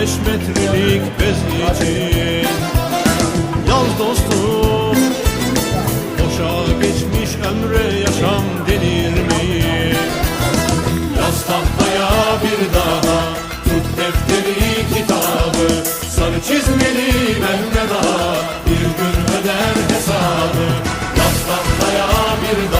beş metrelik bez için Yaz dostum Boşa geçmiş ömre yaşam denir mi? Yaz tahtaya bir daha Tut defteri kitabı Sarı çizmeli Mehmet Ağa